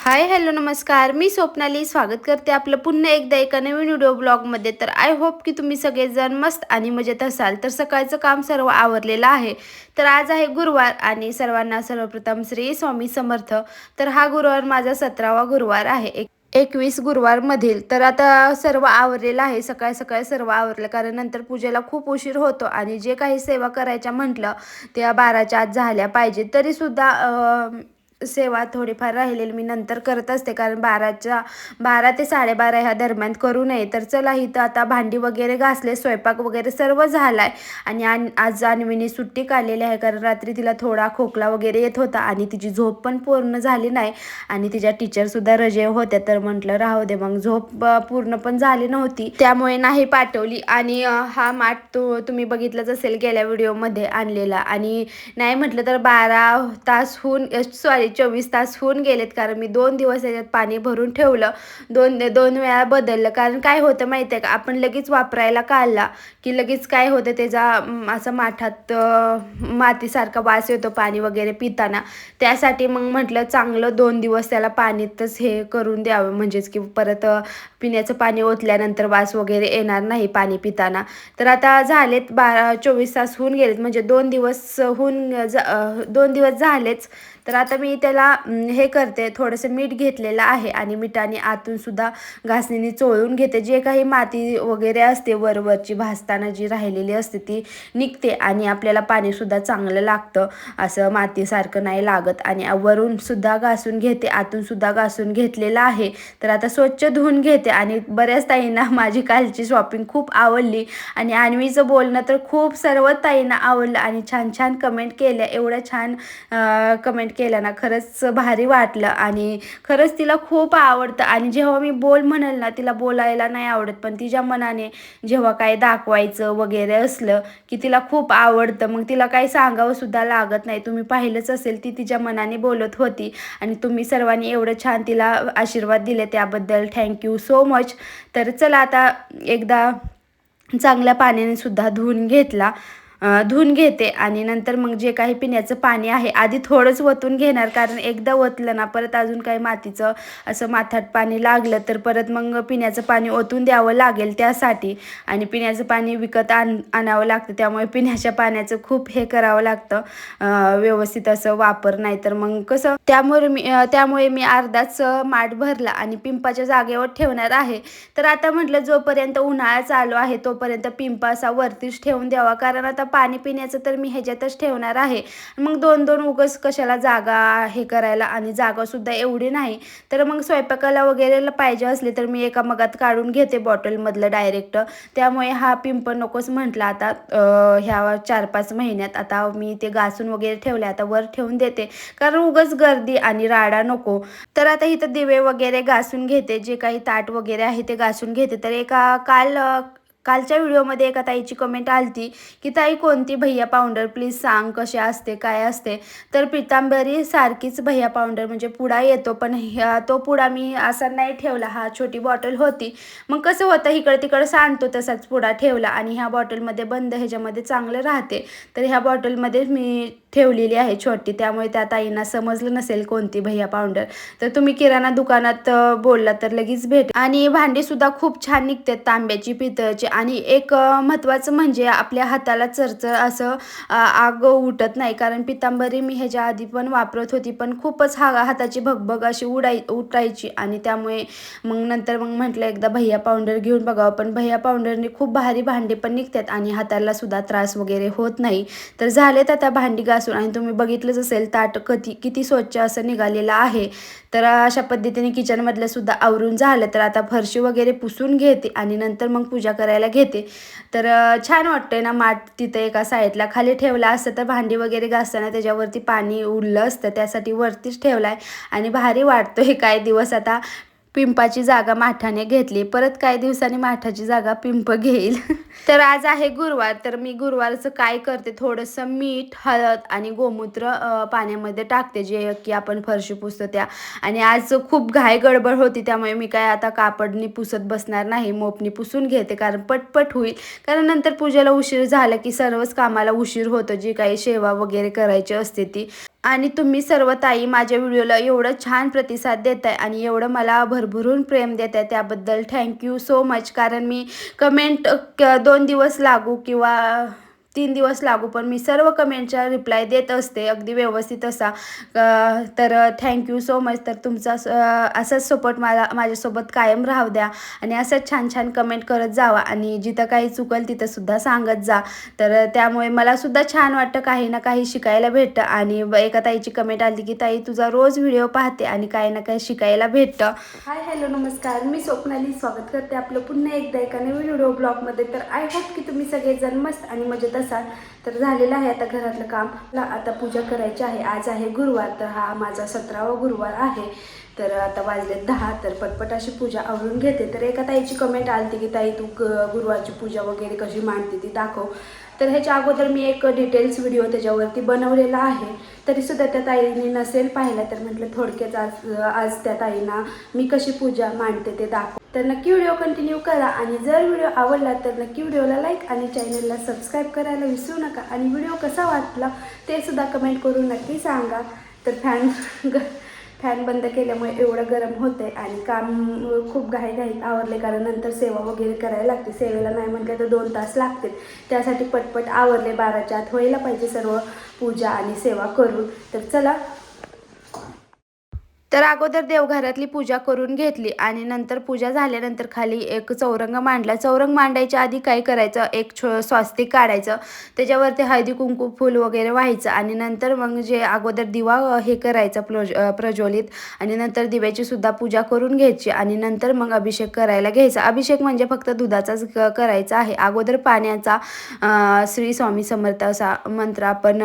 Hi hello नमस्कार. मी स्वप्नाली. स्वागत करते आपलं पुन्हा एकदा एका नवीन व्हिडिओ ब्लॉगमध्ये. तर आय होप की तुम्ही सगळेजण मस्त आणि मजेत असाल. तर सकाळचं काम सर्व आवरलेलं आहे. तर आज आहे गुरुवार आणि सर्वांना सर्वप्रथम श्री स्वामी समर्थ. तर हा गुरुवार माझा सतरावा गुरुवार आहे. एक एकवीस गुरुवारमधील. तर आता सर्व आवरलेलं आहे. सकाळ सकाळी सर्व आवरलं. कारण नंतर पूजेला खूप उशीर होतो आणि जे काही सेवा करायच्या म्हटलं त्या बाराच्या आत झाल्या पाहिजे तरीसुद्धा सेवा थोडीफार राहिलेली मी नंतर करत असते. कारण बाराच्या बारा ते साडेबारा ह्या दरम्यान करू नये. तर चला इथं आता भांडी वगैरे घासले स्वयंपाक वगैरे सर्व झाला आहे आणि आन आज अन्वीने सुट्टी काढलेली आहे. कारण रात्री तिला थोडा खोकला वगैरे येत होता आणि तिची झोप पण पूर्ण झाली नाही. आणि तिच्या टीचरसुद्धा रजे होत्या. तर म्हटलं राहू दे. मग झोप पूर्ण पण झाली नव्हती. त्यामुळे नाही पाठवली. आणि हा माठ तो तुम्ही बघितलंच असेल गेल्या व्हिडिओमध्ये आणलेला. आणि नाही म्हटलं तर बारा तास होऊन सॉरी चोवीस तास होऊन गेलेत कारण मी दोन दिवस याच्यात पाणी भरून ठेवलं. दोन दोन वेळा बदललं. कारण काय होतं माहिती आहे का? आपण लगेच वापरायला काढला की लगेच काय होतं त्याचा असं माठात मातीसारखा वास येतो पाणी वगैरे पिताना. त्यासाठी मग म्हटलं चांगलं दोन दिवस त्याला पाणीतच हे करून द्यावं. म्हणजेच की परत पिण्याचं पाणी ओतल्यानंतर वास वगैरे येणार नाही पाणी पिताना. तर आता झालेत बारा चोवीस तास होऊन गेलेत. म्हणजे दोन दिवस होऊन जा दोन दिवस झालेच तर आता मी त्याला हे करते थोडंसं मीठ घेतलेलं आहे आणि मिठाने आतून सुद्धा घासणीने चोळून घेते. जे काही माती वगैरे असते वरवरची भासताना जी राहिलेली असते ती निघते आणि आपल्याला पाणीसुद्धा चांगलं लागतं. असं मातीसारखं नाही लागत आणि वरून सुद्धा घासून घेते आतून सुद्धा घासून घेतलेलं आहे. तर आता स्वच्छ धुवून घेते आणि बऱ्याच ताईंना माझी कालची शॉपिंग खूप आवडली आणि अन्वीचं बोलणं तर खूप सर्व ताईंना आवडलं आणि छान छान कमेंट केल्या. एवढ्या छान कमेंट केल्या ना खरंच भारी वाटलं. आणि खरंच तिला खूप आवडतं. आणि जेव्हा मी बोल म्हणेल ना तिला बोलायला नाही आवडत पण तिच्या मनाने जेव्हा काय दाखवायचं वगैरे असलं की तिला खूप आवडतं. मग तिला काही सांगावं सुद्धा लागत नाही. तुम्ही पाहिलंच असेल ती तिच्या मनाने बोलत होती. आणि तुम्ही सर्वांनी एवढं छान तिला आशीर्वाद दिले त्याबद्दल. थँक्यू सो मच तर चला आता एकदा चांगल्या पाण्याने सुद्धा धुवून घेतला. धुवून घेते आणि नंतर मग जे काही पिण्याचं पाणी आहे आधी थोडंच वतून घेणार. कारण एकदा वतलं ना परत अजून काही मातीचं असं माथात पाणी लागलं तर परत मग पिण्याचं पाणी ओतून द्यावं लागेल त्यासाठी. आणि पिण्याचं पाणी विकत आण आणावं लागतं. त्यामुळे पिण्याच्या पाण्याचं खूप हे करावं लागतं. व्यवस्थित असं वापर नाही तर मग कसं त्यामुळे मी त्यामुळे मी अर्धाच माठ भरला आणि पिंपाच्या जागेवर ठेवणार आहे. तर आता म्हटलं जोपर्यंत उन्हाळा चालू आहे तोपर्यंत पिंपा असा वरतीच ठेवून द्यावा. कारण आता पाणी पिण्याचं तर मी ह्याच्यातच ठेवणार आहे. मग दोन दोन उगस कशाला जागा हे करायला आणि जागासुद्धा एवढी नाही. तर मग स्वयंपाकाला वगैरे पाहिजे असले तर मी एका मगात काढून घेते बॉटलमधलं डायरेक्ट. त्यामुळे हा पिंप नकोच म्हटला आता ह्या चार पाच महिन्यात. आता मी ते घासून वगैरे ठेवले आता वर ठेवून देते. कारण उगच गर्दी आणि राडा नको. तर आता इथं दिवे वगैरे घासून घेते जे काही ताट वगैरे आहे ते घासून घेते. तर एका काल कालच्या व्हिडिओमध्ये एका ताईची कमेंट आलती की ताई कोणती भैया पावडर? प्लीज सांग कसे असते काय असते? तर पितांबरी सारखीच भैया पावडर म्हणजे पुडा येतो पण ह्या तो पुडा मी असा नाही ठेवला. हा छोटी बॉटल होती. मग कसं होतं इकडं तिकडं सांडतो तसाच पुडा ठेवला आणि ह्या बॉटलमध्ये बंद ह्याच्यामध्ये चांगलं राहते. तर ह्या बॉटलमध्ये मी ठेवलेली आहे छोटी. त्यामुळे त्या ताईंना समजलं नसेल कोणती भैया पावडर. तर तुम्ही किराणा दुकानात बोलला तर लगेच भेट आणि भांडीसुद्धा खूप छान निघतात तांब्याची पितळची. आणि एक महत्त्वाचं म्हणजे आपल्या हाताला चरचर असं आग उठत नाही. कारण पितांबरी मी ह्याच्या आधी पण वापरत होती पण खूपच हा हाताची भगभग अशी उडाय उठायची. आणि त्यामुळे मग नंतर मग म्हटलं एकदा भैया पावडर घेऊन बघावं. पण भैया पावडरने खूप भारी भांडी पण निघतात आणि हाताला सुद्धा त्रास वगैरे होत नाही. तर झालेत आता भांडी घासून आणि तुम्ही बघितलंच असेल ताट कधी किती स्वच्छ असं निघालेलं आहे. तर अशा पद्धतीने किचनमधलं सुद्धा आवरून झालं. तर आता फरशी वगैरे पुसून घेते आणि नंतर मग पूजा करायला घेते. तर छान वाटतंय ना माठ तिथं एका साईडला खाली ठेवला असतं तर भांडी वगैरे घासताना त्याच्यावरती पाणी उरलं असतं. त्यासाठी वरतीच ठेवला आहे आणि भारी वाटतोय. काय दिवस आता पिंपाची जागा माठाने घेतली. परत काही दिवसांनी माठाची जागा पिंप घेईल. तर आज आहे गुरुवार. तर मी गुरुवारचं काय करते? थोडंसं मीठ हळद आणि गोमूत्र पाण्यामध्ये टाकते. जे की आपण फरशी पुसतो त्या आणि आज खूप घाय गडबड होती. त्यामुळे मी काय आता कापडनी पुसत बसणार नाही. मोपनी पुसून घेते. कारण पटपट होईल. कारण नंतर पूजेला उशीर झाला की सर्वच कामाला उशीर होतो. जी काही सेवा वगैरे करायची असते ती. आणि तुम्ही सर्व ताई माझ्या व्हिडिओला एवढं छान प्रतिसाद देत आहे आणि एवढं मला भरभरून प्रेम देत आहे त्याबद्दल थँक्यू सो मच कारण मी कमेंट क दोन दिवस लागू किंवा तीन दिवस लागू पण मी सर्व कमेंटच्या रिप्लाय देत असते. अगदी व्यवस्थित असा. तर थँक्यू सो मच तर तुमचा असाच सपोर्ट मला माझ्यासोबत कायम राहू द्या आणि असंच छान छान कमेंट करत जावा आणि जिथं काही चुकल तिथंसुद्धा सांगत जा. तर त्यामुळे मला सुद्धा छान वाटतं काही ना काही शिकायला भेटतं आणि एका ताईची कमेंट आली की ताई तुझा रोज व्हिडिओ पाहते आणि काही ना काही शिकायला भेटतं. हाय हॅलो नमस्कार. मी स्वप्नाली स्वागत करते आपलं पुन्हा एकदा एका नवीन व्हिडिओ ब्लॉगमध्ये तर आय होप की तुम्ही सगळेजण मस्त आणि मजेदार असाल तर झालेलं आहे आता घरातलं काम. ला आता पूजा करायची आहे. आज आहे गुरुवार तर हा माझा सतरावा गुरुवार आहे. तर आता वाजले दहा तर पटपट अशी पूजा आवरून घेते. तर एका ताईची कमेंट आलती की ताई तू गुरुवारची पूजा वगैरे कशी मांडते ती दाखव. तर ह्याच्या अगोदर मी एक डिटेल्स व्हिडिओ त्याच्यावरती बनवलेला आहे. तरीसुद्धा त्या ताईने नसेल पाहिला तर म्हटलं थोडक्यात आज आज त्या ताईंना मी कशी पूजा मांडते ते दाखव. तर नक्की व्हिडिओ कंटिन्यू करा आणि जर व्हिडिओ आवडला तर नक्की व्हिडिओला लाईक आणि चॅनलला सबस्क्राईब करायला विसरू नका. आणि व्हिडिओ कसा वाटला ते सुद्धा कमेंट करून नक्की सांगा. तर फॅन फॅन बंद केल्यामुळे एवढं गरम होते आणि काम खूप घाई घाई आवरले कारण नंतर सेवा वगैरे करायला लागते. सेवेला नाही म्हटलं तर दोन तास लागतील. त्यासाठी पटपट आवरले बाराच्या आत व्हायला पाहिजे सर्व पूजा आणि सेवा करून. तर चला तर अगोदर देवघरातली पूजा करून घेतली आणि नंतर पूजा झाल्यानंतर खाली एक चौरंग मांडला. चौरंग मांडायच्या आधी काय करायचं? एक छो स्वास्तिक काढायचं. त्याच्यावरती हळदी कुंकू फूल वगैरे व्हायचं आणि नंतर मग जे अगोदर दिवा हे करायचं प्रोज प्रज्वलित आणि नंतर दिव्याची सुद्धा पूजा करून घ्यायची आणि नंतर मग अभिषेक करायला घ्यायचा. अभिषेक म्हणजे फक्त दुधाचाच करायचा आहे. अगोदर पाण्याचा श्री स्वामी समर्थ असा मंत्र आपण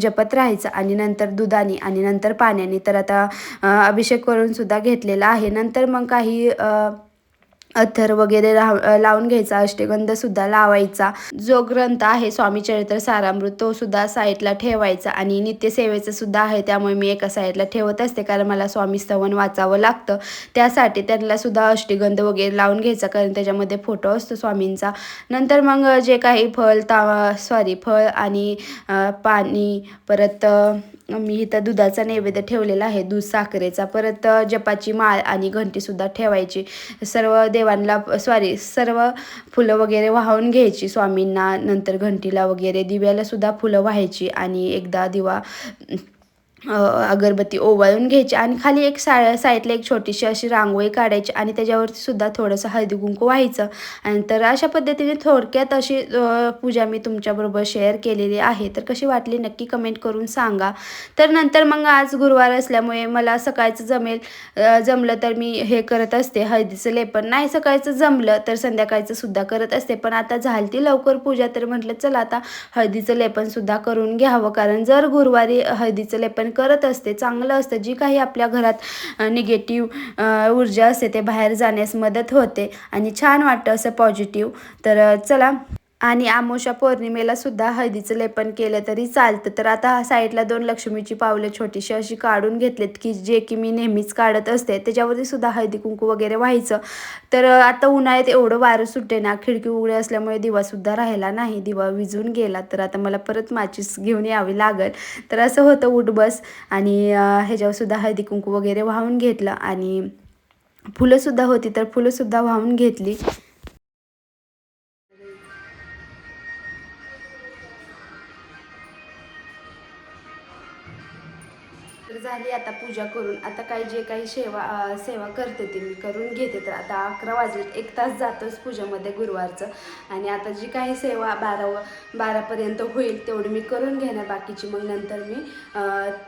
जपत राहायचा आणि नंतर दुधाने आणि नंतर पाण्याने. तर आता अभिषेक करून सुद्धा घेतलेला आहे. नंतर मग काही अथर वगैरे राव लावून घ्यायचा अष्टगंधसुद्धा लावायचा. जो ग्रंथ आहे स्वामी चरित्र सारामृत तो सुद्धा साईडला ठेवायचा आणि नित्यसेवेचं सुद्धा आहे त्यामुळे मी एका साईडला ठेवत असते कारण मला स्वामी स्तवन वाचावं लागतं. त्यासाठी त्यांना सुद्धा अष्टगंध वगैरे लावून घ्यायचा कारण त्याच्यामध्ये फोटो असतो स्वामींचा. नंतर मग जे काही फळ ता सॉरी फळ आणि पाणी परत मी इथं दुधाचा नैवेद्य ठेवलेला आहे दूध साखरेचा. परत जपाची माळ आणि घंटीसुद्धा ठेवायची. सर्व देवांना सॉरी सर्व फुलं वगैरे वाहून घ्यायची स्वामींना नंतर घंटीला वगैरे दिव्याला सुद्धा फुलं व्हायची आणि एकदा दिवा अगरबत्ती ओवाळून घ्यायची आणि खाली एक सा साईडला एक छोटीशी अशी रांगोळी काढायची आणि त्याच्यावरती सुद्धा थोडंसं हळदी कुंकू व्हायचं. आणि तर अशा पद्धतीने थोडक्यात अशी पूजा मी तुमच्याबरोबर शेअर केलेली आहे. तर कशी वाटली नक्की कमेंट करून सांगा. तर नंतर मग आज गुरुवार असल्यामुळे मला सकाळचं जमेल जमलं तर मी हे करत असते. हळदीचं लेपन नाही सकाळचं जमलं तर संध्याकाळचं सुद्धा करत असते. पण आता झालती लवकर पूजा तर म्हटलं चला आता हळदीचं लेपनसुद्धा करून घ्यावं. कारण जर गुरुवारी हळदीचं लेपन करत असते चांगलं असतं. जी काही आपल्या घरात निगेटिव्ह ऊर्जा असते ते बाहेर जाण्यास मदत होते. आणि छान वाटतं असं पॉझिटिव्ह तर चला. आणि आमोशा पौर्णिमेला सुद्धा हळदीचं लेपन केलं तरी चालतं. तर आता साईडला दोन लक्ष्मीची पावलं छोटीशी अशी काढून घेतलेत की जे की मी नेहमीच काढत असते. त्याच्यावरती सुद्धा हळदी कुंकू वगैरे व्हायचं. तर आता उन्हाळ्यात एवढं वारं सुटे ना खिडकी उघडे असल्यामुळे दिवासुद्धा राहिला नाही. दिवा विजून गेला. तर आता मला परत माचीस घेऊन यावी लागल. तर असं होतं उठबस आणि ह्याच्यावरसुद्धा हळदी कुंकू वगैरे वाहून घेतलं आणि फुलंसुद्धा होती. तर फुलंसुद्धा वाहून घेतली. पूजा करून आता काही जे काही सेवा सेवा करते ते मी करून घेते. तर आता अकरा वाजले एक तास जातोच पूजेमध्ये गुरुवारचं. आणि आता जी काही सेवा बारा बारापर्यंत होईल तेवढी मी करून घेणार. बाकीची मग नंतर मी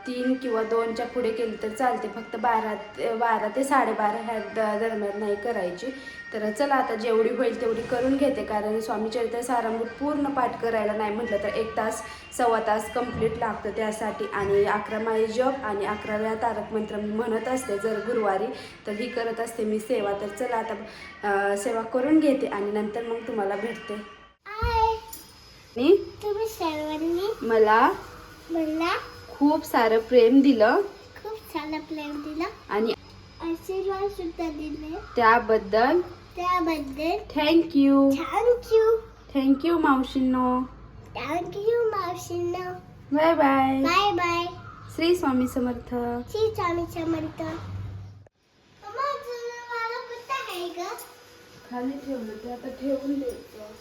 तीन किंवा दोनच्या पुढे केली तर चालते. फक्त बारा ते बारा ते साडेबारा ह्या द- दरम्यान नाही करायची. तर चला आता जेवढी होईल तेवढी करून घेते कारण स्वामी चरित्र सारामृत पूर्ण पाठ करायला नाही म्हटलं तर एक तास सव्वा तास कंप्लीट लागतं त्यासाठी. आणि अकरा माळी जप आणि अकराव्या तारक मंत्र मी म्हणत असते जर गुरुवारी तर ही करत असते मी सेवा. तर चला आता सेवा करून घेते आणि नंतर मग तुम्हाला भेटते. तुम्ही सर्वांनी मला मला खूप सारं प्रेम दिलं. खूप सारा प्रेम दिला. आणि आशीर्वाद सुद्धा दिले. त्याबद्दल त्याबद्दल thank you thank you thank you मावशींनो. Thank you मावशींना. Bye bye. Bye bye. Shri Swami Samarth. Shri Swami Samarth. खाली ठेवलं ते आता ठेवून द्यायचं.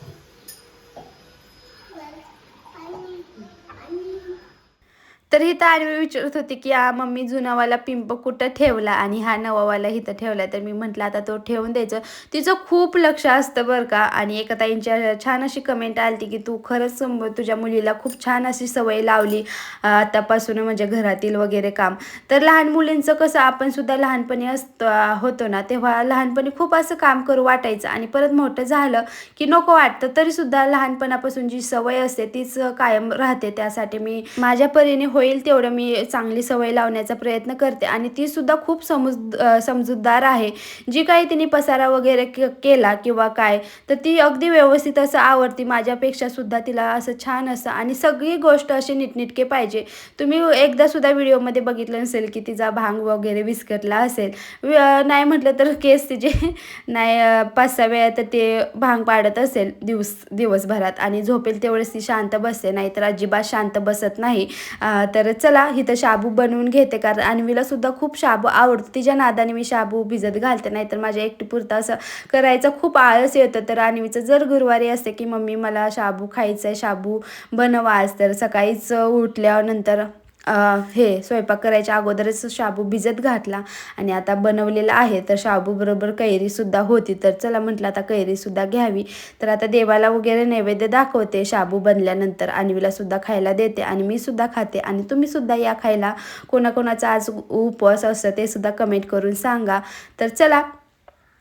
तर इथं आरवी विचारत होती की आ मम्मी जुनावाला पिंप कुठं ठेवला आणि हा नवावाला इथं ठेवला? तर मी म्हटलं आता तो ठेवून द्यायचं. तिचं खूप लक्ष असतं बरं का. आणि एका ताईंच्या छान अशी कमेंट आली की तू खरंच तुझ्या मुलीला खूप छान अशी सवय लावली आतापासून म्हणजे घरातील वगैरे काम. तर लहान मुलींचं कसं आपण सुद्धा लहानपणी असतो होतो ना तेव्हा लहानपणी खूप असं काम करू वाटायचं. आणि परत मोठं झालं की नको वाटतं तरीसुद्धा लहानपणापासून जी सवय असते तीच कायम राहते. त्यासाठी मी माझ्या परीने होईल तेवढं मी चांगली सवय लावण्याचा प्रयत्न करते. आणि ती सुद्धा खूप समज समजूतदार आहे. जी काही तिने पसारा वगैरे के- केला किंवा काय तर ती अगदी व्यवस्थित असं आवडती. माझ्यापेक्षा सुद्धा तिला असं छान असं. आणि सगळी गोष्ट अशी नीटनीटके पाहिजे. तुम्ही एकदा सुद्धा व्हिडिओमध्ये बघितलं नसेल की तिचा भांग वगैरे विस्कटला असेल. वि- नाही म्हटलं तर केस तिचे नाही पाच सहा वेळा तर ते भांग पाडत असेल दिवस दिवसभरात. आणि झोपेल तेवढेच ती शांत बसते. नाहीतर अजिबात शांत बसत नाही. तर चला इथं शाबू बनवून घेते कारण अन्वीला सुद्धा खूप शाबू आवडतो. तिच्या नादाने मी शाबू भिजत घालते नाही तर माझ्या एकटीपुरता असं करायचं खूप आळस येतं. तर अन्वीचं जर गुरुवारी असते की मम्मी मला शाबू खायचं आहे शाबू बनवा आज. तर सकाळीच उठल्यानंतर हे स्वयंपाक करायच्या अगोदरच शाबू भिजत घातला आणि आता बनवलेला आहे. तर शाबूबरोबर कैरीसुद्धा होती. तर चला म्हटलं आता कैरीसुद्धा घ्यावी. तर आता देवाला वगैरे नैवेद्य दाखवते. शाबू बनल्यानंतर अन्वीला सुद्धा खायला देते आणि मी सुद्धा खाते. आणि तुम्ही सुद्धा या खायला कोणाकोणाचा आज उपवास असतं ते सुद्धा कमेंट करून सांगा. तर चला